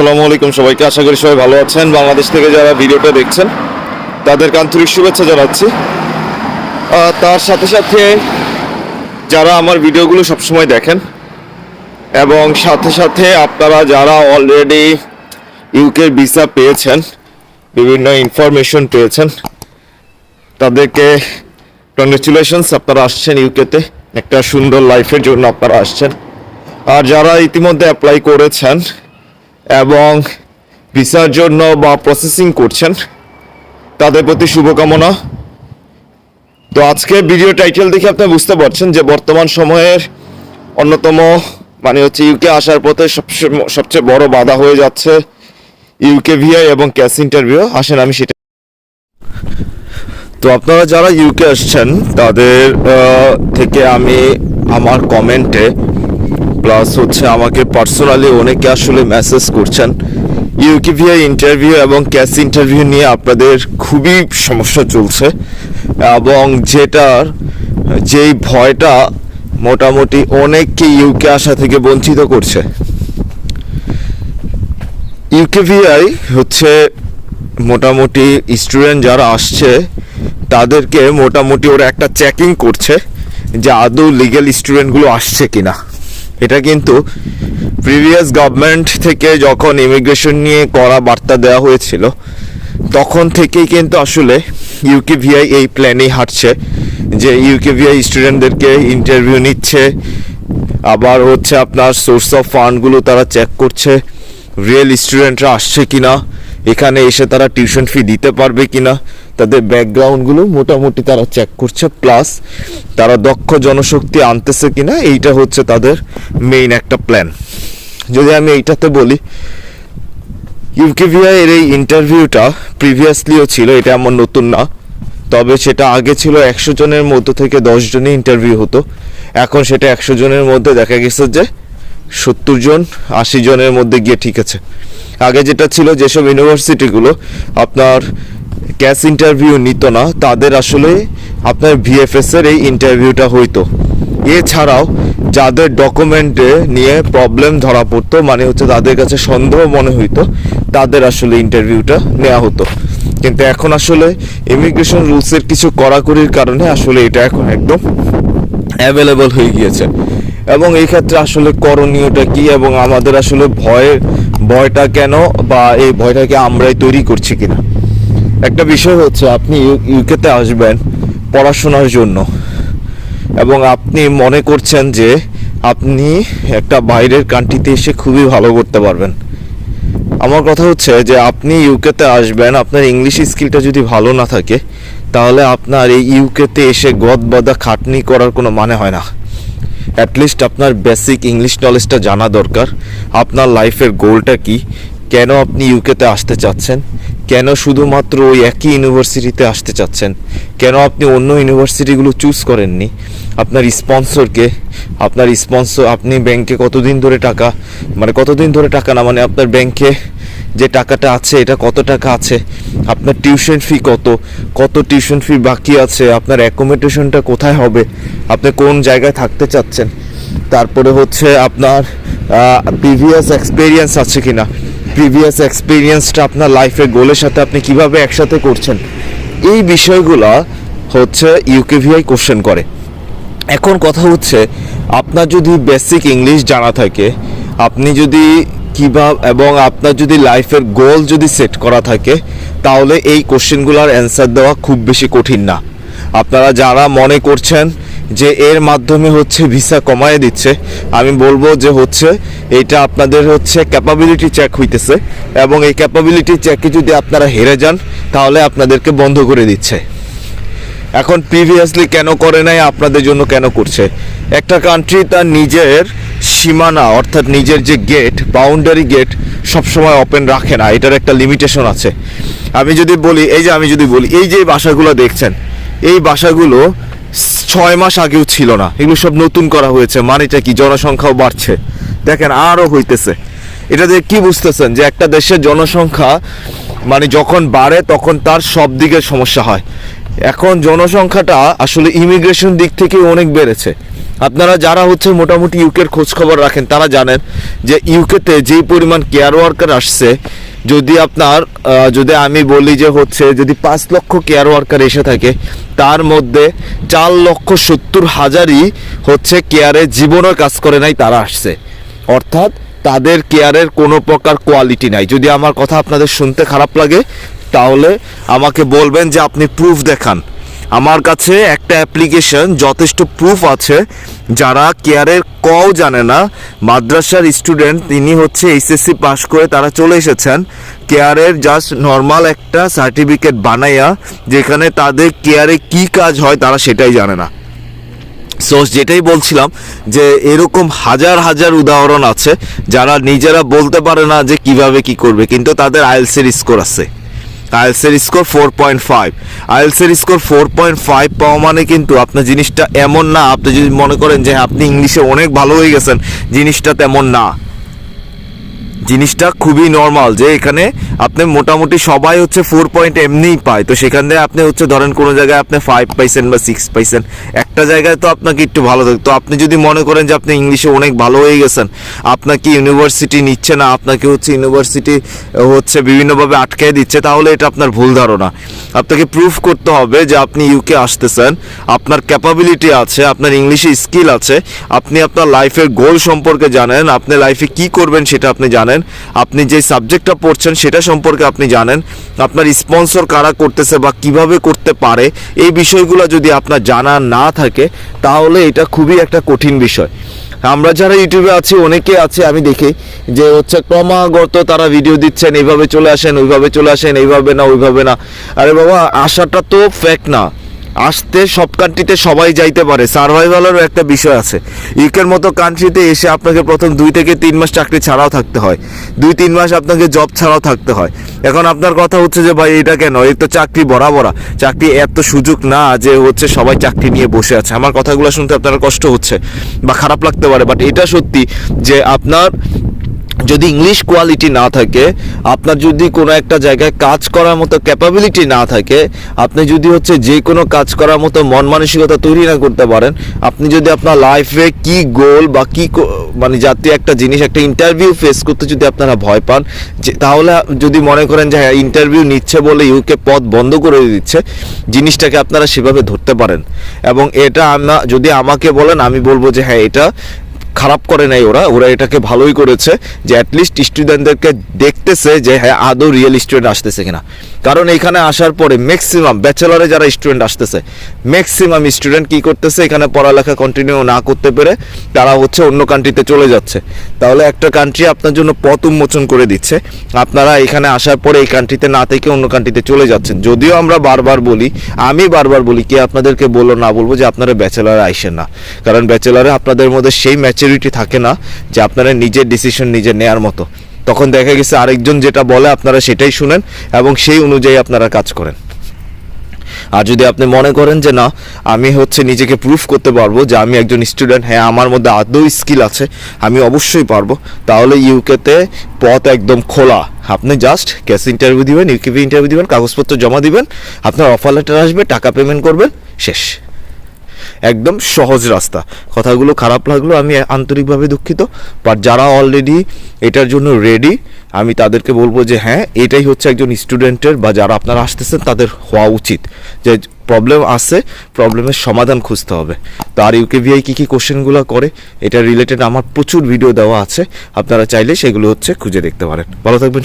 আসসালামু আলাইকুম সবাইকে। আশা করি সবাই ভালো আছেন। বাংলাদেশ থেকে যারা ভিডিওটা দেখছেন, তাদেরকে আন্তরিক শুভেচ্ছা জানাচ্ছি। তার সাথে সাথে যারা আমার ভিডিওগুলো সবসময় দেখেন, এবং সাথে সাথে আপনারা যারা অলরেডি ইউকে ভিসা পেয়েছেন, বিভিন্ন ইনফরমেশন পেয়েছেন, তাদেরকে কংগ্রেচুলেশনস আপনারা আসছেন ইউকেতে একটা সুন্দর লাইফের জন্য আপনারা আসছেন। আর যারা ইতিমধ্যে অ্যাপ্লাই করেছেন এবং ভিসার জন্য বা প্রসেসিং করছেন, তাদের প্রতি শুভকামনা। তো আজকে ভিডিও টাইটেল দেখে আপনি বুঝতে পারছেন যে বর্তমান সময়ের অন্যতম মানে হচ্ছে ইউকে আসার পথে সবচেয়ে সবচেয়ে বড় বাধা হয়ে যাচ্ছে ইউকে ভিআই এবং ক্যাশ ইন্টারভিউ আসেন, আমি সেটা তো আপনারা যারা ইউকে আসছেন, তাদের থেকে আমি আমার কমেন্টে প্লাস হচ্ছে আমাকে পার্সোনালি অনেকে আসলে মেসেজ করছেন। ইউকিভিআই ইন্টারভিউ এবং ক্যাশ ইন্টারভিউ নিয়ে আপনাদের খুবই সমস্যা চলছে। এবং যেটার, যেই ভয়টা মোটামুটি অনেককে ইউকে আসা থেকে বঞ্চিত করছে। ইউকেভিআই হচ্ছে মোটামুটি স্টুডেন্ট যারা আসছে, তাদেরকে মোটামুটি ওরা একটা চেকিং করছে যে আদৌ লিগেল স্টুডেন্টগুলো আসছে কিনা। এটা কিন্তু প্রিভিয়াস গভর্নমেন্ট থেকে যখন ইমিগ্রেশন নিয়ে করা বার্তা দেওয়া হয়েছিল, তখন থেকেই কিন্তু আসলে ইউকেভিআই এই প্ল্যানেই হাঁটছে যে ইউকেভিআই স্টুডেন্টদেরকে ইন্টারভিউ নিচ্ছে, আবার হচ্ছে আপনার সোর্স অফ ফান্ডগুলো তারা চেক করছে রিয়েল স্টুডেন্টরা আসছে কিনা এখানে এসে তারা টিউশন ফি দিতে পারবে কিনা, তাদের ব্যাকগ্রাউন্ডগুলো মোটামুটি তারা চেক করছে প্লাস তারা দক্ষ জনশক্তি আনতেছে কিনা, এইটা হচ্ছে তাদের মেইন একটা প্ল্যান যদি আমি এইটাতে বলি, ইউকেভিআই এর এই ইন্টারভিউটা প্রিভিয়াসলিও ছিল, এটা আমার নতুন না, তবে সেটা আগে ছিল একশো জনের মধ্যে থেকে দশ জনই ইন্টারভিউ হতো, এখন সেটা একশো জনের মধ্যে দেখা গেছে যে সত্তর জন, আশি জনের মধ্যে গিয়ে ঠিক আছে। আগে যেটা ছিল যেসব ইউনিভার্সিটিগুলো আপনার ক্যাশ ইন্টারভিউ নিত না, তাদের আসলে আপনার ভিএফএস এর এই ইন্টারভিউটা হইতো। এছাড়াও যাদের ডকুমেন্টে নিয়ে প্রবলেম ধরা পড়তো মানে হচ্ছে তাদের কাছে সন্দেহ মনে হইতো, তাদের আসলে ইন্টারভিউটা নেওয়া হতো। কিন্তু এখন আসলে ইমিগ্রেশন রুলসের কিছু কড়াকড়ির কারণে আসলে এটা এখন একদম অ্যাভেলেবল হয়ে গিয়েছে। এবং এই ক্ষেত্রে আসলে করণীয়টা কি? এবং আমাদের আসলে ভয়ের ভয়টা কেন বা এই ভয়টাকে আমরাই তৈরি করছি কিনা? একটা বিষয় হচ্ছে আপনি ইউকেতে আসবেন পড়াশোনার জন্য এবং আপনি মনে করছেন যে আপনি একটা বাইরের কান্ট্রিতে এসে খুবই ভালো করতে পারবেন। আমার কথা হচ্ছে যে আপনি ইউকেতে আসবেন, আপনার ইংলিশ স্কিলটা যদি ভালো না থাকে, তাহলে আপনার এই ইউকেতে এসে গদ বাদা খাটনি করার কোনো মানে হয় না। অ্যাটলিস্ট আপনার বেসিক ইংলিশ নলেজটা জানা দরকার। আপনার লাইফের গোলটা কি? কেন আপনি ইউকেতে আসতে চাচ্ছেন? কেন শুধুমাত্র ওই একই ইউনিভার্সিটিতে আসতে চাচ্ছেন? কেন আপনি অন্য ইউনিভার্সিটিগুলো চুজ করেননি? আপনার স্পন্সরকে আপনার স্পন্সর আপনি ব্যাংকে কতদিন ধরে টাকা মানে কতদিন ধরে টাকা না মানে আপনার ব্যাংকে যে টাকাটা আছে, এটা কত টাকা আছে, আপনার টিউশন ফি কত কত টিউশন ফি বাকি আছে, আপনার অ্যাকোমোডেশনটা কোথায় হবে, আপনি কোন জায়গায় থাকতে চাচ্ছেন, তারপরে হচ্ছে আপনার প্রিভিয়াস এক্সপিরিয়েন্স আছে কিনা প্রিভিয়াস এক্সপিরিয়েন্সটা আপনার লাইফের গোলের সাথে আপনি কীভাবে একসাথে করছেন, এই বিষয়গুলো হচ্ছে ইউকেভিআই কোশ্চেন করে। এখন কথা হচ্ছে, আপনার যদি বেসিক ইংলিশ জানা থাকে, আপনি যদি কীভাবে এবং আপনার যদি লাইফের গোল যদি সেট করা থাকে, তাহলে এই কোশ্চেনগুলোর অ্যান্সার দেওয়া খুব বেশি কঠিন না। আপনারা যারা মনে করছেন যে এর মাধ্যমে হচ্ছে ভিসা কমায় দিচ্ছে, আমি বলব যে হচ্ছে এটা আপনাদের হচ্ছে ক্যাপাবিলিটি চেক হইতেছে এবং এই ক্যাপাবিলিটি চেকে যদি আপনারা হেরে যান, তাহলে আপনাদেরকে বন্ধ করে দিচ্ছে। এখন প্রিভিয়াসলি কেন করে নাই, আপনাদের জন্য কেন করছে? একটা কান্ট্রি তার নিজের সীমানা, অর্থাৎ নিজের যে গেট বাউন্ডারি গেট সবসময় ওপেন রাখে না। এটার একটা লিমিটেশন আছে। আমি যদি বলি, এই যে আমি যদি বলি, এই যে বাসাগুলো দেখছেন, এই বাসাগুলো ছয় মাস আগেও ছিল না। এগুলো সব নতুন করা হয়েছে। মানেটা কি? জনসংখ্যাও বাড়ছে। দেখেন, আরও হইতেছে। এটা দিয়ে কি বুঝতেছেন? যে একটা দেশের জনসংখ্যা মানে যখন বাড়ে, তখন তার সব দিকে সমস্যা হয়। এখন জনসংখ্যাটা আসলে ইমিগ্রেশন দিক থেকে অনেক বেড়েছে। আপনারা যারা হচ্ছে মোটামুটি ইউকের খোঁজ খবর রাখেন, তারা জানেন যে ইউকেতে যেই পরিমাণ কেয়ার ওয়ার্কার আসছে, যদি আপনার যদি আমি বলি যে হচ্ছে যদি পাঁচ লক্ষ কেয়ার ওয়ার্কার এসে থাকে, তার মধ্যে চার লক্ষ সত্তর হাজারই হচ্ছে কেয়ারে জীবনের কাজ করে নাই, তারা আসছে। অর্থাৎ তাদের কেয়ারের কোনো প্রকার কোয়ালিটি নাই। যদি আমার কথা আপনাদের শুনতে খারাপ লাগে, তাহলে আমাকে বলবেন যে আপনি প্রুফ দেখান। আমার কাছে একটা অ্যাপ্লিকেশন যথেষ্ট প্রুফ আছে, যারা কেয়ারের কও জানে না। মাদ্রাসার স্টুডেন্ট তিনি হচ্ছে এইচএসসি পাশ করে তারা চলে এসেছেন। কেয়ারের জাস্ট নর্মাল একটা সার্টিফিকেট বানাইয়া, যেখানে তাদের কেয়ারে কি কাজ হয় তারা সেটাই জানে না। সো যেটাই বলছিলাম যে এরকম হাজার হাজার উদাহরণ আছে, যারা নিজেরা বলতে পারে না যে কীভাবে কি করবে, কিন্তু তাদের আইএলসের স্কোর আছে। আইএলসের স্কোর ফোর পয়েন্ট ফাইভ আইএলসের স্কোর ফোর পয়েন্ট ফাইভ পাওয়া মানে কিন্তু আপনার জিনিসটা এমন না আপনি যদি মনে করেন যে হ্যাঁ, আপনি ইংলিশে অনেক ভালো হয়ে গেছেন জিনিসটা তেমন না। জিনিসটা খুবই নর্মাল যে এখানে আপনি মোটামুটি সবাই হচ্ছে ফোর পয়েন্ট এমনিই পায়। তো সেখান থেকে আপনি হচ্ছে ধরেন কোনো জায়গায় আপনি ফাইভ পাইছেন বা সিক্স পাইছেন একটা জায়গায় তো আপনাকে একটু ভালো থাকে তো আপনি যদি মনে করেন যে আপনি ইংলিশে অনেক ভালো হয়ে গেছেন, আপনাকে ইউনিভার্সিটি নিচ্ছে না, আপনাকে হচ্ছে ইউনিভার্সিটি হচ্ছে বিভিন্নভাবে আটকে দিচ্ছে, তাহলে এটা আপনার ভুল ধারণা। আপনাকে প্রুফ করতে হবে যে আপনি ইউকে আসতেছেন, আপনার ক্যাপাবিলিটি আছে, আপনার ইংলিশে স্কিল আছে, আপনি আপনার লাইফের গোল সম্পর্কে জানেন, আপনি লাইফে কি করবেন সেটা আপনি জানেন। আপনি যে সাবজেক্টটা পড়ছেন সেটা সম্পর্কে আপনি জানেন, আপনার স্পন্সর কারা করতেছে বা কীভাবে করতে পারে, এই বিষয়গুলো যদি আপনার জানা না থাকে, তাহলে এটা খুবই একটা কঠিন বিষয়। আমরা যারা ইউটিউবে আছি, অনেকে আছে, আমি দেখি যে হচ্ছে ক্রমাগত তারা ভিডিও দিচ্ছেন, এইভাবে চলে আসেন, ওইভাবে চলে আসেন, এইভাবে না, ওইভাবে না। আরে বাবা আসাটা তো ফেক না। আসতে সব কান্ট্রিতে সবাই যাইতে পারে। সার্ভাইভালেরও একটা বিষয় আছে। ইউকের মতো কান্ট্রিতে এসে আপনাকে প্রথম দুই থেকে তিন মাস চাকরি ছাড়াও থাকতে হয়। দুই তিন মাস আপনাকে জব ছাড়াও থাকতে হয়। এখন আপনার কথা হচ্ছে যে, ভাই, এটা কেন? এই তো চাকরি বড়া বড়া চাকরি এত সুযোগ না যে, হচ্ছে সবাই চাকরি নিয়ে বসে আছে। আমার কথাগুলো শুনতে আপনার কষ্ট হচ্ছে বা খারাপ লাগতে পারে বাট এটা সত্যি যে আপনার যদি ইংলিশ কোয়ালিটি না থাকে, আপনার যদি কোনো একটা জায়গায় কাজ করার মতো ক্যাপাবিলিটি না থাকে, আপনি যদি হচ্ছে যে কোনো কাজ করার মতো মন মানসিকতা তৈরি না করতে পারেন, আপনি যদি আপনার লাইফে কি গোল বা কি মানে জাতীয় একটা জিনিস, একটা ইন্টারভিউ ফেস করতে যদি আপনারা ভয় পান, যে তাহলে যদি মনে করেন যে হ্যাঁ ইন্টারভিউ নিচ্ছে বলে ইউকে পথ বন্ধ করে দিচ্ছে, জিনিসটাকে আপনারা সেভাবে ধরতে পারেন। এবং এটা আমরা যদি আমাকে বলেন, আমি বলব যে হ্যাঁ এটা খারাপ করে নাই ওরা ওরা এটাকে ভালোই করেছে যে অ্যাটলিস্ট স্টুডেন্টদেরকে দেখতেছে যে হ্যাঁ আদৌ রিয়েল স্টুডেন্ট আসতেছে কিনা। কারণ এখানে আসার পরে ম্যাক্সিমাম ব্যাচেলরে যারা স্টুডেন্ট আসতেছে ম্যাক্সিমাম স্টুডেন্ট কি করতেছে, এখানে পড়ালেখা কন্টিনিউ না করতে পেরে তারা হচ্ছে অন্য কান্ট্রিতে চলে যাচ্ছে। তাহলে একটা কান্ট্রি আপনার জন্য পথ উন্মোচন করে দিচ্ছে। আপনারা এখানে আসার পরে এই কান্ট্রিতে না থেকে অন্য কান্ট্রিতে চলে যাচ্ছেন। যদিও আমরা বারবার বলি, আমি বারবার বলি, কি আপনাদেরকে বলল না বলব যে আপনারা ব্যাচেলারে আইসেন না। কারণ ব্যাচেলারে আপনাদের মধ্যে সেই ম্যাচুরিটি থাকে না যে আপনারা নিজের ডিসিশন নিজে নেয়ার মতো। তখন দেখা গেছে আরেকজন যেটা বলে আপনারা সেটাই শুনেন এবং সেই অনুযায়ী আপনারা কাজ করেন। আর যদি আপনি মনে করেন যে না, আমি হচ্ছে নিজেকে প্রুফ করতে পারব যে আমি একজন স্টুডেন্ট হ্যাঁ আমার মধ্যে আদৌ স্কিল আছে, আমি অবশ্যই পারব। তাহলে ইউকেতে পথ একদম খোলা। আপনি জাস্ট ক্যাশ ইন্টারভিউ দিবেন ইউকেপি ইন্টারভিউ দিবেন, কাগজপত্র জমা দিবেন, আপনার অফার লেটার আসবে, টাকা পেমেন্ট করবেন, শেষ। একদম সহজ রাস্তা। কথাগুলো খারাপ লাগল আমি আন্তরিকভাবে দুঃখিত বাট যারা অলরেডি এটার জন্য রেডি আমি তাদেরকে বলব যে হ্যাঁ এটাই হচ্ছে একজন স্টুডেন্টের বা যারা আপনারা আসতেছেন তাদের হওয়া উচিত। যে প্রবলেম আছে প্রবলেমের সমাধান খুঁজতে হবে। তো আর ইউকেভিআই কী কী কোশ্চেনগুলো করে, এটা রিলেটেড আমার প্রচুর ভিডিও দেওয়া আছে। আপনারা চাইলে সেগুলো হচ্ছে খুঁজে দেখতে পারেন। ভালো থাকবেন